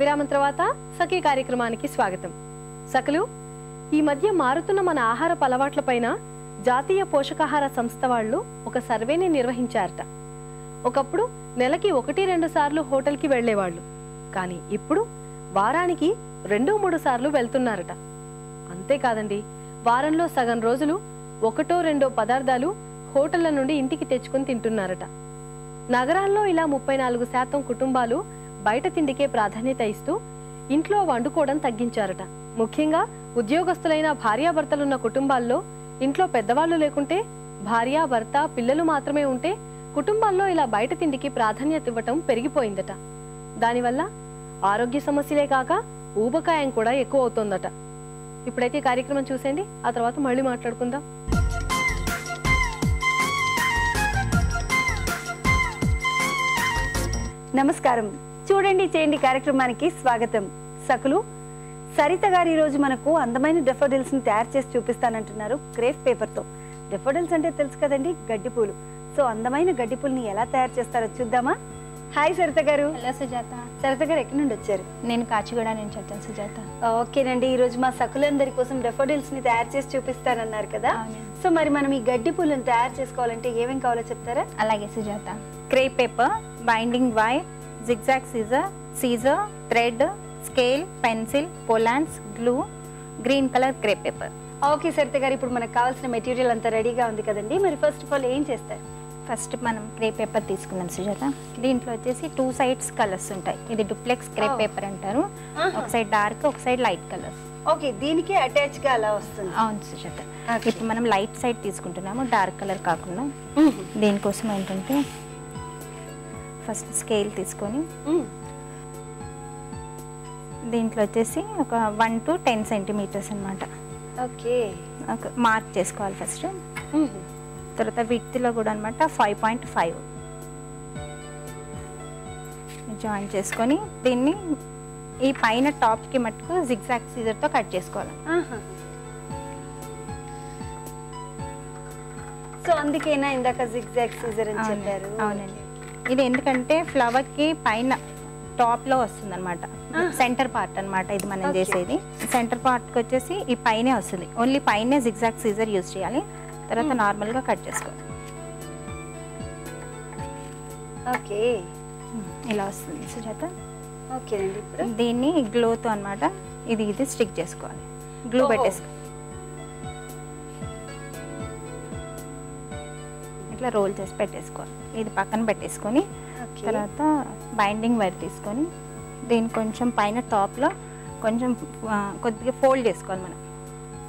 విరామం తర్వాత సఖీ కార్యక్రమానికి స్వాగతం. సఖలు ఈ మధ్య మారుతున్న మన ఆహారపు అలవాట్లపైన జాతీయ పోషకాహార సంస్థ వాళ్ళు ఒక సర్వేని నిర్వహించారట. ఒకప్పుడు నెలకి ఒకటి రెండు సార్లు హోటల్కి వెళ్ళేవాళ్ళు కానీ ఇప్పుడు వారానికి రెండు మూడు సార్లు వెళ్తున్నారట. అంతేకాదండి వారంలో సగం రోజులు ఒకటో రెండో పదార్థాలు హోటళ్ళ నుండి ఇంటికి తెచ్చుకొని తింటున్నారట. నగరాల్లో ఇలా ముప్పై నాలుగు శాతం కుటుంబాలు బయట తిండికే ప్రాధాన్యత ఇస్తూ ఇంట్లో వండుకోవడం తగ్గించారట. ముఖ్యంగా ఉద్యోగస్తులైన భార్యాభర్తలున్న కుటుంబాల్లో ఇంట్లో పెద్దవాళ్ళు లేకుంటే భార్య భర్త పిల్లలు మాత్రమే ఉంటే కుటుంబాల్లో ఇలా బయట తిండికి ప్రాధాన్యత ఇవ్వటం పెరిగిపోయిందట. దానివల్ల ఆరోగ్య సమస్యలే కాక ఊబకాయం కూడా ఎక్కువ అవుతోందట. ఇప్పుడైతే కార్యక్రమం చూసేయండి. ఆ తర్వాత మళ్ళీ మాట్లాడుకుందాం. నమస్కారం. చూడండి చేయండి కార్యక్రమానికి స్వాగతం. సకులు సరిత గారు ఈరోజు మనకు అందమైన డెఫోడిల్స్ని తయారు చేసి చూపిస్తానంటున్నారు క్రేప్ పేపర్తో డెఫోడిల్స్ అంటే తెలుసు కదండి గడ్డి పూలు. సో అందమైన గడ్డి పూలని ఎలా తయారు చేస్తారో చూద్దామా? హాయ్ సరిత గారు. హలో సుజాత. సరిత గారు ఎక్కడి నుండి వచ్చారు? నేను కాచిగూడ నుంచి వచ్చాను సుజాత. ఓకేనండి. ఈ రోజు మా సకులందరి కోసం డెఫోడిల్స్ని తయారు చేసి చూపిస్తానన్నారు కదా. సో మరి మనం ఈ గడ్డి పూలను తయారు చేసుకోవాలంటే ఏమేం కావాలో చెప్తారా? అలాగే Sujatha. Crepe paper binding wire zigzag scissor scissor thread scale pencil పోలాన్స్ glue green colour crepe paper okay Saritha గారు ఇప్పుడు మనకు కావాల్సిన మెటీరియల్ అంతా రెడీగా ఉంది కదండి. మరి ఫస్ట్ ఆఫ్ ఆల్ ఏం చేస్తారు? ఫస్ట్ మనం క్రేప్ పేపర్ తీసుకుందాం సుజాత. దీంట్లో వచ్చేసి టూ సైడ్స్ కలర్స్ ఉంటాయి. ఇది డూప్లెక్స్ క్రేప్. పేపర్ అంటారు. ఒక సైడ్ డార్క్ ఒక సైడ్ లైట్ కలర్స్ ఓకే దీనికి అటాచ్గా అలా వస్తుంది. అవును సుజాత. ఇప్పుడు మనం లైట్ సైడ్ తీసుకుంటున్నాము డార్క్ కలర్ కాకుండా. దీనికోసం ఏంటంటే ఫస్ట్ స్కేల్ తీసుకొని దీంట్లో వచ్చేసి ఒక వన్ టు టెన్ సెంటీమీటర్స్ అనమాట ఓకే. మార్క్ చేసుకోవాలి ఫస్ట్. తర్వాత విత్లో కూడా అనమాట ఫైవ్ పాయింట్ ఫైవ్. జాయిన్ చేసుకొని దీన్ని ఈ పైన టాప్కి మట్టుకు జిగ్జాగ్ సీజర్తో కట్ చేసుకోవాలి. సో అందుకేనా ఇందాక జిగ్జాగ్ సీజర్ అని చెప్పారు? అవునండి. ఇది ఎందుకంటే ఫ్లవర్కి పైన టాప్లో వస్తుంది అనమాట సెంటర్ పార్ట్ అన్నమాట ఇది మనం. చేసేది. సెంటర్ పార్ట్కి వచ్చేసి ఈ పైనే వస్తుంది. ఓన్లీ పైనే జిగ్జాగ్ సీజర్ యూజ్ చేయాలి. తర్వాత నార్మల్గా కట్ చేసుకోవాలి ఓకే ఇలా వస్తుంది సుజాత. ఇప్పుడు. దీన్ని గ్లోతో అన్నమాట. ఇది ఇది స్టిక్ చేసుకోవాలి. గ్లూ ఓహో. ఇట్లా రోల్ చేసి పెట్టేసుకోవాలి. ఇది పక్కన పెట్టేసుకొని తర్వాత బైండింగ్ వైర్ తీసుకొని దీన్ని కొంచెం పైన టాప్లో కొంచెం కొద్దిగా ఫోల్డ్ చేసుకోవాలి మనం.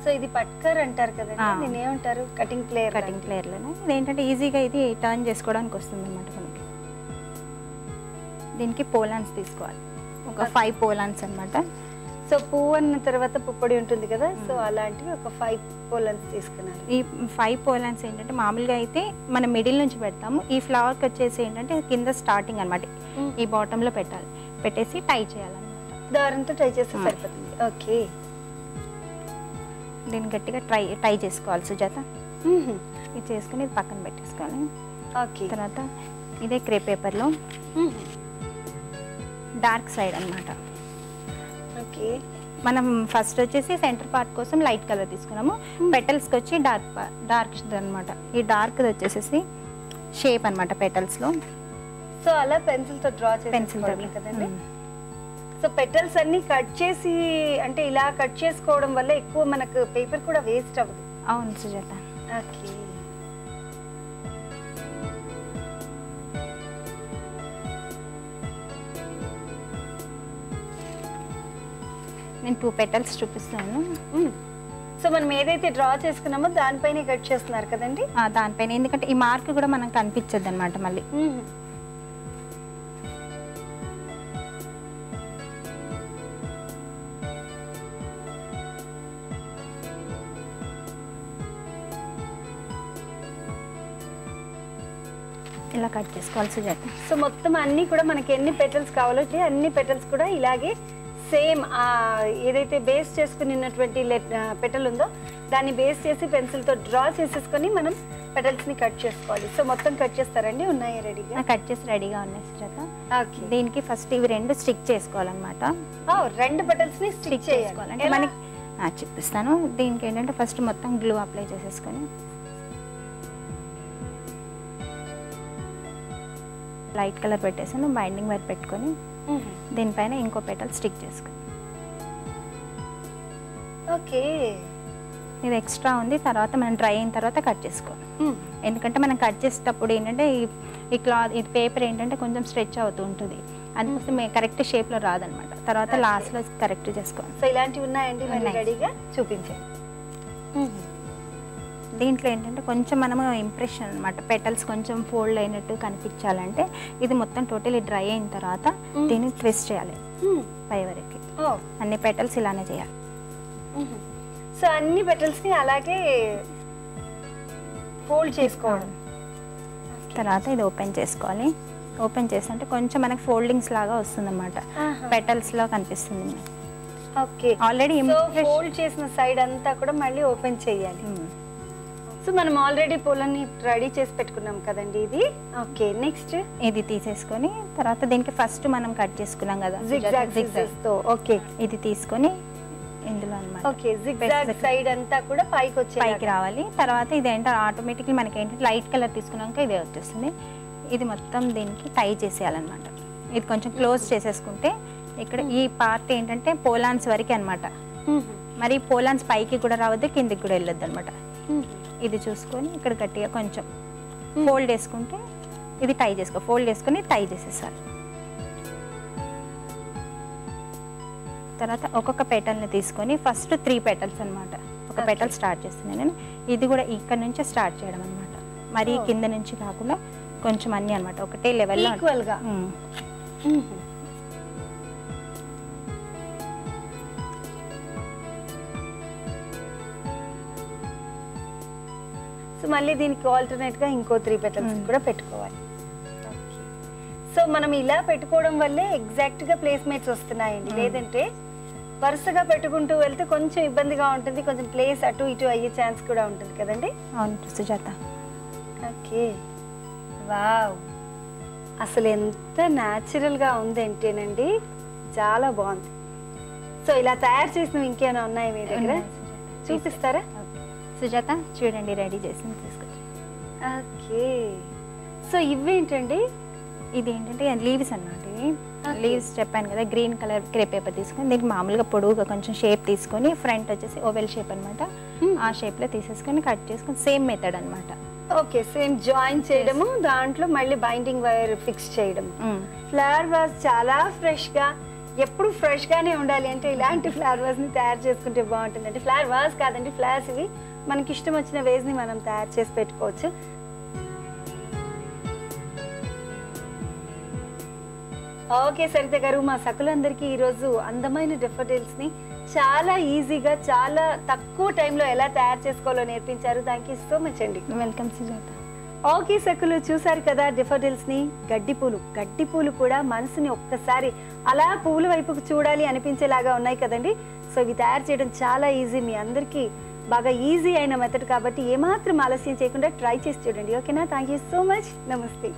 సో ఇది పట్కర్ అంటారు కదండి ఆ. దీన్ని ఏమంటారు కటింగ్ ప్లేయర్ కటింగ్ ప్లేయర్లోనే ఇది ఏంటంటే ఈజీగా ఇది టర్న్ చేసుకోవడానికి వస్తుంది అనమాట మనకి. దీనికి పోలాన్స్ తీసుకోవాలి. ఒక ఫైవ్ పోలాన్స్ అన్నమాట. సో పువ్వు అన్న తర్వాత పుప్పొడి ఉంటుంది కదా సో అలాంటివి ఒక ఫైవ్ పోలన్స్ తీసుకున్నారు. ఈ ఫైవ్ పోలాన్స్ ఏంటంటే మామూలుగా అయితే మనం మిడిల్ నుంచి పెడతాము. ఈ ఫ్లవర్కి వచ్చేసి ఏంటంటే కింద స్టార్టింగ్ అనమాట ఈ బాటంలో పెట్టాలి. పెట్టేసి టై చేయాలన్నమాట. దారంతో ట్రై చేస్తే ఆ. సరిపోతుంది. ఓకే. దీన్ని గట్టిగా ట్రై టై చేసుకోవాలి సుజాత. ఇది చేసుకుని ఇది పక్కన పెట్టేసుకోవాలి. ఓకే. తర్వాత ఇదే క్రే పేపర్లో డార్క్ సైడ్ అన్నమాట. ఓకే మనం ఫస్ట్ వచ్చేసి సెంటర్ పార్ట్ కోసం లైట్ కలర్ తీసుకున్నాము. పెటల్స్కి వచ్చి డార్క్ డార్క్ అనమాట ఈ డార్క్ వచ్చేసేసి షేప్ అనమాట పెటల్స్లో సో అలా పెన్సిల్తో డ్రా పెన్సిల్ కదండి? సో పెటల్స్ అన్ని కట్ చేసి అంటే ఇలా కట్ చేసుకోవడం వల్ల ఎక్కువ మనకు పేపర్ కూడా వేస్ట్ అవ్వదు. అవును సుజాత. ఓకే నేను టూ పెటల్స్ చూపిస్తాను. సో మనం ఏదైతే డ్రా చేసుకున్నామో దానిపైనే కట్ చేస్తున్నారు కదండి? దానిపైన. ఎందుకంటే ఈ మార్క్ కూడా మనకు కనిపించదు అనమాట మళ్ళీ ఇలా కట్ చేసుకోవాలి సుజాత సో మొత్తం అన్ని కూడా మనకి ఎన్ని పెటల్స్ కావాలో అన్ని పెటల్స్ కూడా ఇలాగే సేమ్ ఏదైతే బేస్ చేసుకుని ఉన్నటువంటి పెటల్ ఉందో దాన్ని బేస్ చేసి పెన్సిల్తో డ్రా చేసేసుకొని మనం పెటల్స్ని కట్ చేసుకోవాలి. సో మొత్తం కట్ చేస్తారండి? ఉన్నాయా రెడీగా? కట్ చేసి రెడీగా ఉన్నాయి సుజాత. ఓకే. దీనికి ఫస్ట్ ఇవి రెండు స్టిక్ చేసుకోవాలన్నమాట. రెండు పెటల్స్ని స్టిక్ స్టిక్ చేసుకోవాలి. అంటే మనకి చూపిస్తాను. దీనికి ఏంటంటే ఫస్ట్ మొత్తం గ్లూ అప్లై చేసేసుకొని. లైట్ కలర్ పెట్టేసాను బైండింగ్ వైర్ పెట్టుకొని. దీనిపైన ఇంకో పెటల్ స్టిక్ చేసుకొని ఓకే. ఇది ఎక్స్ట్రా ఉంది తర్వాత మనం డ్రై అయిన తర్వాత కట్ చేసుకోవాలి ఎందుకంటే మనం కట్ చేసేటప్పుడు ఏంటంటే ఈ- క్లాత్ ఇది పేపర్ ఏంటంటే కొంచెం స్ట్రెచ్ అవుతూ ఉంటుంది. అందుకోసం కరెక్ట్ షేప్లో రాదనమాట. తర్వాత. లాస్ట్లో కరెక్ట్ చేసుకోవాలి సో ఇలాంటివి ఉన్నాయండి. రెడీగా? చూపించండి. దీంట్లో ఏంటంటే కొంచెం మనము ఇంప్రెషన్ అనమాట పెటల్స్ కొంచెం ఫోల్డ్ అయినట్టు కనిపించాలంటే ఇది మొత్తం టోటలీ డ్రై అయిన తర్వాత. దీన్ని ట్విస్ట్ చేయాలి. పై వరకు. అన్ని పెటల్స్ ఇలానే చేయాలి. సో అన్ని పెటల్స్ని అలాగే ఫోల్డ్ చేసుకోవడం. తర్వాత ఇది ఓపెన్ చేసుకోవాలి. ఓపెన్ చేస్తుంటే కొంచెం మనకి ఫోల్డింగ్స్ లాగా వస్తుందన్నమాట. పెటల్స్లో కనిపిస్తుంది. ఓకే. ఆల్రెడీ ఫోల్డ్ చేసిన సైడ్ అంతా కూడా మళ్ళీ ఓపెన్ చేయాలి. సో మనం ఆల్రెడీ పూలని రెడీ చేసి పెట్టుకున్నాం కదండి ఇది. ఓకే నెక్స్ట్ ఇది తీసేసుకొని తర్వాత దీనికి ఫస్ట్ మనం కట్ చేసుకున్నాం కదా. తో ఓకే. ఇది తీసుకొని ఇందులో అనమాట ఓకే జిగ్జాగ్ సైడ్ అంతా కూడా పైకి వచ్చే పైకి రావాలి. తర్వాత ఇది ఏంటో ఆటోమేటిక్లీ మనకి ఏంటంటే లైట్ కలర్ తీసుకున్నాక ఇదే వచ్చేస్తుంది. ఇది మొత్తం దీనికి టై చేసేయాలన్నమాట. ఇది కొంచెం క్లోజ్ చేసేసుకుంటే ఇక్కడ ఈ పార్ట్ ఏంటంటే పోలాన్స్ వరకు అనమాట మరి పోలాన్స్ పైకి కూడా రావద్దు కిందికి కూడా వెళ్ళొద్దు అనమాట ఇది చూసుకొని ఇక్కడ గట్టిగా కొంచెం ఫోల్డ్ వేసుకుంటే ఇది టై చేసుకో ఫోల్డ్ వేసుకొని టై చేసేసారు తర్వాత ఒక్కొక్క పెటల్ని తీసుకొని ఫస్ట్ త్రీ పెటల్స్ అన్నమాట. ఒక. పెటల్ స్టార్ట్ చేస్తున్నాను నేను. ఇది కూడా ఇక్కడ నుంచే స్టార్ట్ చేయడం అనమాట మరి Oh. కింద నుంచి కాకుండా కొంచెం అన్ని అనమాట ఒకటే లెవెల్లో ఈక్వల్ సో మళ్ళీ దీనికి ఆల్టర్నేట్గా ఇంకో త్రీ పెటల్స్ Hmm. కూడా పెట్టుకోవాలి. సో మనం ఇలా పెట్టుకోవడం వల్లే ఎగ్జాక్ట్గా ప్లేస్మేట్స్ వస్తున్నాయండి. Hmm. లేదంటే వరుసగా పెట్టుకుంటూ వెళ్తే కొంచెం ఇబ్బందిగా ఉంటుంది. కొంచెం ప్లేస్ అటు ఇటు అయ్యే ఛాన్స్ కూడా ఉంటుంది కదండి? అవును సుజాత. ఓకే వావ్ అసలు ఎంత న్యాచురల్గా ఉంది అంటేనండి చాలా బాగుంది. సో ఇలా తయారు చేసినవి ఇంకేమైనా ఉన్నాయి మీ దగ్గర. చూపిస్తారా. సుజాత చూడండి రెడీ చేసి తీసుకొచ్చి. ఓకే. సో ఇవేంటండి? ఇది ఏంటంటే లీవ్స్ అన్నమాట. లీవ్స్ చెప్పాను కదా గ్రీన్ కలర్ క్రే పేపర్ తీసుకొని దీనికి మామూలుగా పొడుగుగా కొంచెం షేప్ తీసుకొని ఫ్రంట్ వచ్చేసి ఓవెల్ షేప్ అన్నమాట. ఆ షేప్లో తీసేసుకొని కట్ చేసుకొని సేమ్ మెథడ్ అన్నమాట. ఓకే సేమ్ జాయిన్ చేయడము దాంట్లో మళ్ళీ బైండింగ్ వైర్ ఫిక్స్ చేయడం ఫ్లవర్ వాజ్ చాలా ఫ్రెష్గా ఎప్పుడు ఫ్రెష్ గానే ఉండాలి అంటే ఇలాంటి ఫ్లవర్ వాజ్ని తయారు చేసుకుంటే బాగుంటుంది అంటే ఫ్లవర్ వాజ్ కాదండి ఫ్లవర్స్ ఇవి మనకి ఇష్టం వచ్చిన వేజ్ని మనం తయారు చేసి పెట్టుకోవచ్చు. ఓకే సరిత గారు మా సకులందరికీ ఈరోజు అందమైన డెఫోడిల్స్ని చాలా ఈజీగా చాలా తక్కువ టైంలో ఎలా తయారు చేసుకోవాలో నేర్పించారు. థ్యాంక్ యూ సో మచ్ అండి. వెల్కమ్ సుజాత ఓకే సక్కులు చూసారు కదా డిఫర్డిల్స్ని గడ్డి పూలు గడ్డి పూలు కూడా మనసుని ఒక్కసారి అలా పువ్వుల వైపుకు చూడాలి అనిపించేలాగా ఉన్నాయి కదండి. సో ఇవి తయారు చేయడం చాలా ఈజీ. మీ అందరికీ బాగా ఈజీ అయిన మెథడ్ కాబట్టి ఏమాత్రం ఆలస్యం చేయకుండా ట్రై చేసి చూడండి. ఓకేనా థ్యాంక్ యూ సో మచ్ నమస్తే